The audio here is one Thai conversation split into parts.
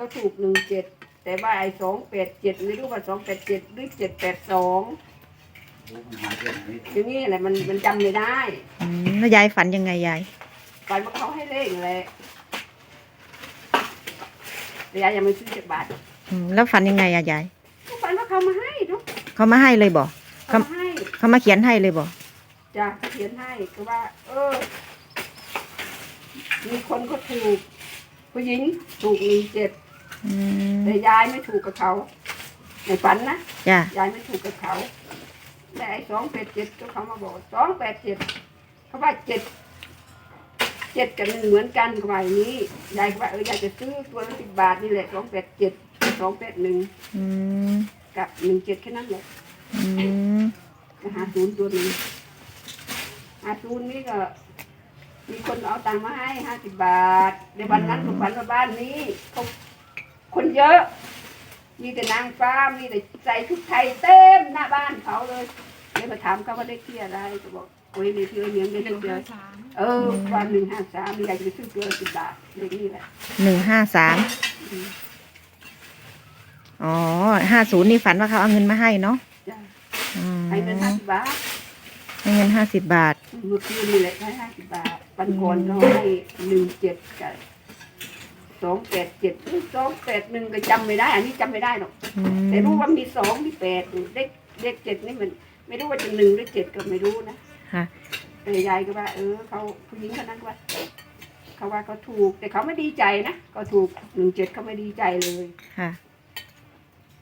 เขาถูกหนึ่งเจ็ดแต่ว่าไอ้สองแปดเจ็ดไม่รู้ว่าสองแปดเจ็ดหรือเจ็ดแปดสองโอ้มันหาเรื่องไหนอย่างนี้แหละมันมันจำไม่ได้อืมแล้วยายฝันยังไงยาย ฝันว่าเขาให้เลขแหละแต่ยายยังไม่ซื้อจากบาทอืมแล้วฝันยังไงอะยาย ก็ฝันว่าเขามาให้ทุกเขามาให้เลยบ่เขามาให้เขามาเขียนให้เลยบ่จ้ะเขาเขียนให้ก็ว่า เออ มีคนเขาถูกผู้หญิงถูกหนึ่งเจ็ด อืมแต่ยายไม่ถูกกับเขาในฝันนะจ้ะยายไม่ถูกกับเขาแต่ไอ้สองแปดเจ็ดก็เขามาบอกสองแปดเจ็ดเขาว่าเจ็ดเจ็ดกับหนึ่งเหมือนกันเขาว่าอย่างนี้ยายก็ว่าเออยายจะซื้อตัวละสิบบาทนี่แหละสองแปดเจ็ดสองแปดหนึ่งอืมกับหนึ่งเจ็ดแค่นั้นแหละอืมจะหาศูนย์ตัวหนึ่งหาศูนย์นี่ก็ มีคนเอาตังค์มาให้ห้าสิบบาทในวันนั้นผมฝันว่าบ้านนี้เขา คนเยอะ มีแต่นางฟ้ามีแต่ใส่ชุดไทยเต็มหน้าบ้านเขาเลยเลยมาถามเขาว่าได้ที่อะไรก็บอกโอ้ยในเทือเนียงได้เดียวเออวันหนึ่งห้าสามมีอะไรจะไปซื้อตัวละสิบบาทเลขนี่แหละหนึ่งห้าสามอ๋อห้าศูนย์นี่ฝันว่าเขาเอาเงินมาให้เนาะจ้ะอืมให้เป็นห้าสิบบาทให้เงินห้าสิบบาทเมื่อคืนนี่แหละให้ห้าสิบบาทปันก่อนเขาให้หนึ่งเจ็ดกับ สองแปดเจ็ดสองแปดหนึ่งก็จำไม่ได้ อันนี้จำไม่ได้หรอก อืมแต่รู้ว่ามีสองมีแปดเลขเลขเจ็ดนี่มัน ไม่รู้ว่าจะหนึ่งหรือเจ็ดก็ไม่รู้นะค่ะ แต่ยายก็ว่า เออเขาผู้หญิงคนนั้นว่าเขาว่าเขาถูกแต่เขาไม่ดีใจนะก็ถูกหนึ่งเจ็ดเขาไม่ดีใจเลย ค่ะ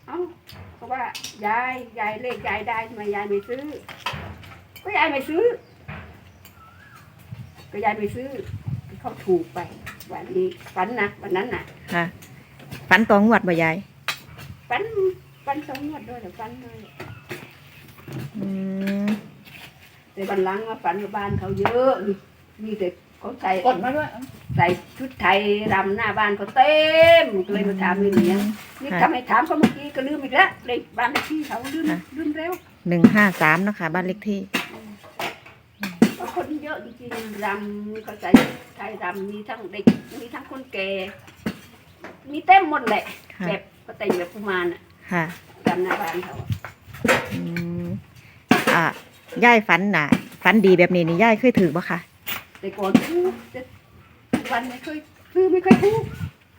เอ้าเขาว่ายายยายเลขยายได้ทำไมยายไม่ซื้อ ก็ยายไม่ซื้อ ก็ยายไม่ซื้อเขาถูกไป วันนี้ฝันนะวันนั้นน่ะค่ะฝันตองงวดบ่ยายฝันฝันสองงวดด้วยเหรือฝันเลยอืมแต่วันหลังมาฝันว่าบ้านเขาเยอะนี่มีแต่เขาใส่กดมาด้วยใส่ชุดไทยรำหน้าบ้านเขาเต็มก็เลยมาถามเลยเนี้ยนี่ทำไมถามเขาเมื่อกี้ก็ลืมอีกแล้วเลยบ้านเลขที่เขาลืมลืมเร็วหนึ่งห้าสามเนาะค่ะบ้านเลขที่เพราะคนเยอะจริงๆรำเขาใส่ชุดไทยรำมีทั้งเด็กมีทั้งคนแก่มีเต็มหมดแหละค่ะ แบบก็แต่งแบบกุมารอะค่ะ รำหน้าบ้านเขาอะอืมอ่าย่ายฝันน่ะฝันดีแบบนี้นี่ย่ายเคยถือบ่ค่ะแต่ก่อนพูดแต่วันไม่เคยคือไม่เคยพูด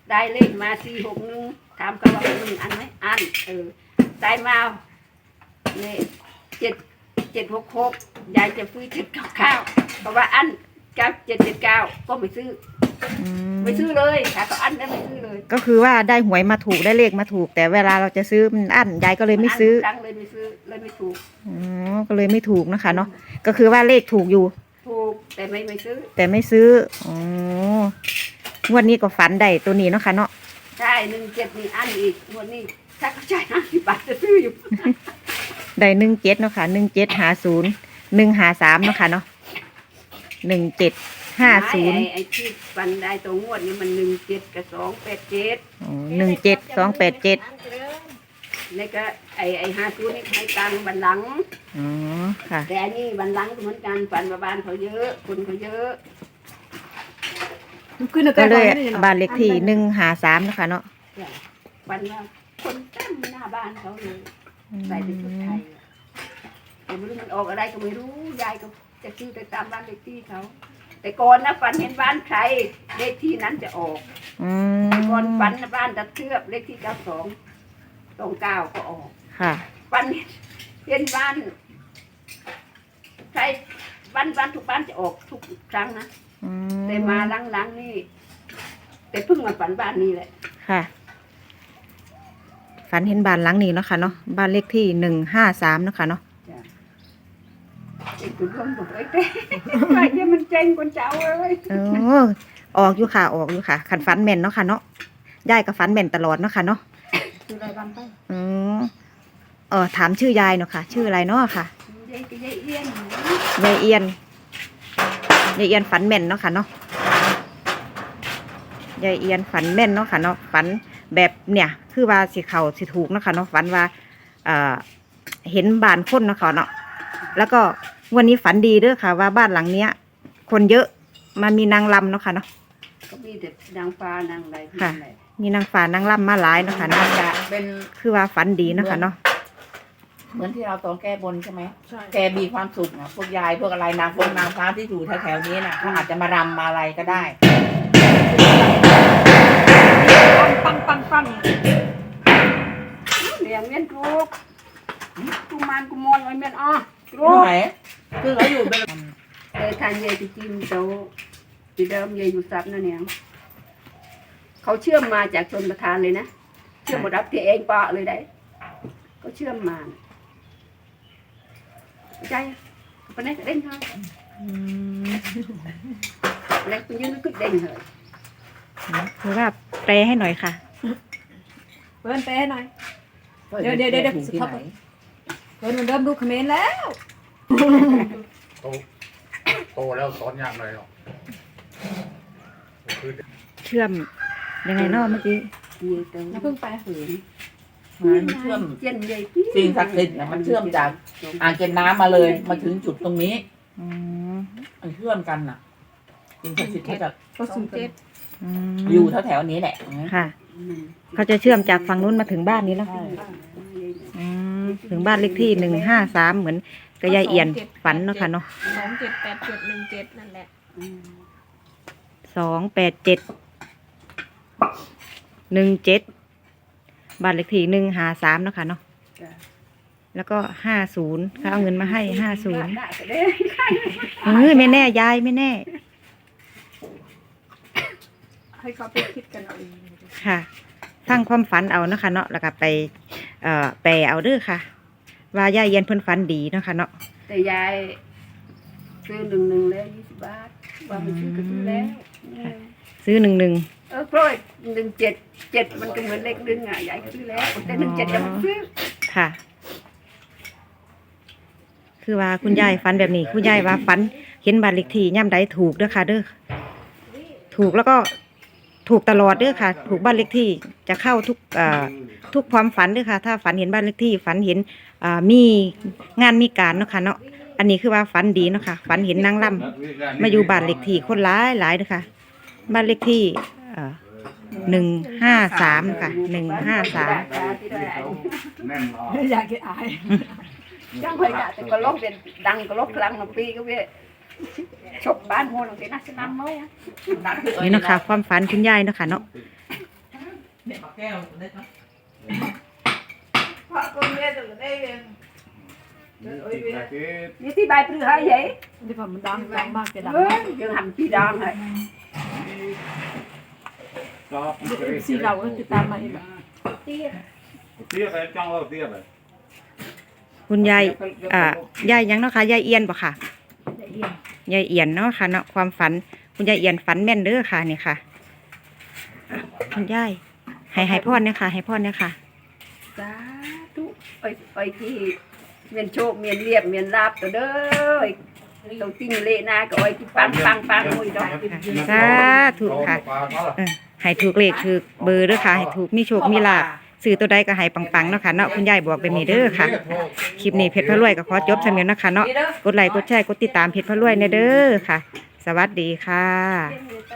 ได้เลขมาสี่หกหนึ่งถามเขาว่าหนึ่งอันไหมอันเออได้มาเนี่ยเจ็ดเจ็ดหกหกยายจะซื้อเจ็ดเก้าเก้า เพราะว่าอันกับเจ็ดเจ็ดเก้าก็ไม่ซื้ออืมไม่ซื้อเลยถ้าเขาอันได้ไม่ซื้อเลยก็คือว่าได้หวยมาถูกได้เลขมาถูก แต่เวลาเราจะซื้อมันอั้นยายก็เลยไม่ซื้อนครั้งเลยไม่ซื้อเลยไม่ถูกอ๋อก็เลยไม่ถูกนะคะเนาะก็คือว่าเลขถูกอยู่ ถูกแต่ไม่ไม่ซื้อแต่ไม่ซื้ออ๋องวดนี้ก็ฝันได้ตัวนี้เนาะค่ะเนาะใช่หนึ่งเจ็ดนี่อันอีกงวันนี้ถ้าเขาจ่ายห้าสิบบาทจะซื้ออยู่ ได้หนึ่งเจ็ดเนาะค่ะหนึ่งเจ็ดหาศูนย์หนึ่งหาสามเนาะค่ะเนาะ หนึ่งเจ็ดห้าศูนย์ไอ้ไอ้ที่ฟันได้ตัวงวดนี้มันหนึ่งเจ็ดกับสองแปดเจ็ดหนึ่งเจ็ดสองแปดเจ็ดนี่ก็ไอ้ไอ้ห้าศูนย์นี่ให้ตังค์บันหลังอ๋อค่ะ แต่อันนี้บันหลังก็เหมือนกันฟันมาบ้านเขาเยอะคนเขาเยอะขึ้นก็เลยบ้านเลขที่หนึ่งหาสามเนาะค่ะเนาะฟันว่าคนเต็มหน้าบ้านเขาเลยใส่เป็นชุดไทยอะแต่ไม่รู้มันออกอะไรก็ไม่รู้ยายก็ จะซื้อไปตามบ้านเลขที่เขา แต่ก่อนนะฝันเห็นบ้านใครเลขที่นั้นจะออกอืมก่อนฝันนะบ้านตะเทือบเลขที่เก้าสองสองเก้าก็ออก ค่ะฝันเห็นบ้านใครบ้านบ้านทุกบ้านจะออกทุกครั้งนะอืแต่มาหลังๆนี่ แต่เพิ่งมาฝันบ้านนี้แหละค่ะ ฝันเห็นบ้านหลังนี้เนาะค่ะเนาะ บ้านเลขที่หนึ่งห้าสามเนาะค่ะเนาะ ไอ้คุณร่มบอกไอ้เต้ไอ้เนี่ยมันเจ๊งคนเจ้าเอ้ยเออออกอยู่ค่ะออกอยู่ค่ะ ขันฝันแม่นเนาะค่ะเนาะยายก็ฝันแม่นตลอดเนาะค่ะเนาะคืออะไรบ้างไปอืมเออถามชื่อยายเนาะค่ะ ชื่ออะไรเนาะค่ะยายก็ยายเอี้ยนยายเอียนยายเอียนฝันแม่นเนาะค่ะเนาะยายเอียนฝันแม่นเนาะค่ะเนาะฝันแบบเนี่ย คือว่าสิเขาสิถูกเนาะค่ะเนาะฝันว่า เอ่อเห็นบ้านคนเนาะค่ะเนาะแล้วก็ วันนี้ฝันดีเด้อค่ะ ว่าบ้านหลังเนี้ย คนเยอะมามีนางลำเนาะค่ะเนาะ ก็มีแต่นางฟ้านางอะไรที่ค่ะอะไรมีนางฟ้านางร่ำมาหลายเนาะค่ะเนาะจะเป็นคือว่าฝันดีเนาะค่ะเนาะ เหมือนที่เราตอนแก้บนใช่ไหม ใช่แกมีความสุขนะพวกยายพวกอะไรนางพวกนางฟ้าที่อยู่แถวๆนี้นะเขาอาจจะมารำมาอะไรก็ได้ ปังปังปังเลี้ยงเมียนลูกกูมานกูมอนไว้เมียนอ้อที่ลูกไหน คือเขาอยู่เป็นเออทานเยติจิมโตที่เดิมเยอยู่ซับนั่นเนี่ยเขาเชื่อมมาจากชนประธานเลยนะเชื่อมหมดรับที่เองปะเลยได้เขาเชื่อมมาใจปนนี้เด้งเฮ้ยอืมเล็กเป็นยืนก็เด้งเฮ้ยคือว่าแปลให้หน่อยค่ะเปิ้นไปให้หน่อยเดี๋ยวเดี๋ยวเดี๋ยวเดี๋ยวที่ไหนเปิ้นมันเริ่มดูเขมรแล้ว โตโตแล้วสอนยากหน่อยเนาะคือเชื่อมยังไงเนาะเมื่อกี้เยเตอย่าเพิ่งไปเหินมันเชื่อมเจียนใหญ่สิ่งศักดิ์สิทธิ์น่ะมันเชื่อมจากอ่างเก็บน้ำมาเลย มาถึงจุดตรงนี้ อืมมันเชื่อมกันน่ะสิ่งศักดิ์สิทธิ์เขาจะก็สูงเจ็ดอืมอยู่แถวๆนี้แหละค่ะ เขาจะเชื่อมจากฝั่งนู้นมาถึงบ้านนี้แล้วใช่อืมถึงบ้านเลขที่หนึ่งห้าสามเหมือน กระยายเอียนฝันเนาะค่ะเนาะสองเจ็ดแปดเจ็ดหนึ่งเจ็ดนั่นแหละสองแปดเจ็ดหนึ่งเจ็ดบ้านเลขที่หนึ่งหาสามเนาะค่ะเนาะแล้วก็ห้าศูนย์เขาเอาเงินมาให้ห้าศูนย์เออไม่แน่ยายไม่แน่ ให้เขาไปคิดกันเอาเองค่ะทั้งความฝันเอาเนาะคะเนาะแล้วก็ไป เอ่อแปลเอาเด้อค่ะ ว่ายายเอียนเพิ่นฝันดีเนาะค่ะเนาะแต่ยายซื้อหนึ่งหนึ่งแล้วยี่สิบบาทว่าไปซื้อก็ซื้อแล้วซื้อหนึ่งหนึ่งเออเพราะหนึ่งเจ็ดเจ็ดมันก็เหมือนเลขหนึ่งอะยายก็ซื้อแล้วแต่หนึ่งเจ็ดยังไม่ซื้อค่ะ คือว่าคุณยายฝันแบบนี้ คุณยายว่าฝัน เห็นบ้านเลขที่ย่ำใดถูกเด้อค่ะเด้อถูกแล้วก็ ถูกตลอดเด้อค่ะ ถูกบ้านเลขที่จะเข้าทุกเอ่อทุกความฝันเด้อค่ะ ถ้าฝันเห็นบ้านเลขที่ ฝันเห็นอ่ามีงานมีการเนาะค่ะเนาะอันนี้คือว่าฝันดีเนาะค่ะฝันเห็นนางล่ำมาอยู่บ้านเลขที่คนร้ายหลายนะคะบ้านเลขที่หนึ่งห้าสามค่ะหนึ่งห้าสามแน่นอนอยากกินอายจังไปกะแต่ก็ลบเป็นดังก็ลบพลังหนึ่งปีก็เว้ย ชกบ้านโหหนึ่งปีนักสนามเมื่อนี่เนาะคะความฝันคุณยายเนาะค่ะเนาะเนี่ยมาแก้วได้ไหมพระคนเมียตัวได้เองคือนี่ที่ใบปลือให้ยัยที่ผมมันดังดังมากจะดังเฮ้ยยังหันพี่ดังให้ชอบซีเราก็ติดตามมาเองเตี้ยไปจ้องเราเตี้ยไปคุณยายอ่ายายยังเนาะค่ะยายเอียนบ่ค่ะยายเอียน เนาะค่ะเนาะความฝัน คุณยายเอียนฝันแม่นเด้อค่ะนี่ค่ะอะคุณยายให้ให้พ่อเนี่ยค่ะ ให้พ่อเนี่ยค่ะสาธุไปไปที่เมียนโชคเมียนเรียบเมียนลาบตัวเด้อตรงที่เละนาก็ไอ้ที่ปังปังปังมุ้ยดอกสาธุค่ะเออให้ถูกเลขถูกเบอร์เด้อค่ะ ให้ถูกมีโชคมีลาภ ซื้อตัวใดก็ให้ปังๆเนาะค่ะเนาะคุณยายบอกแบบนี้เด้อค่ะ คลิปนี้เพชรพระรวยก็ขอจบสำเนียงนะคะเนาะกดไลค์กดแชร์กดติดตามเพจพระรวยเนยเด้อค่ะ สวัสดีค่ะ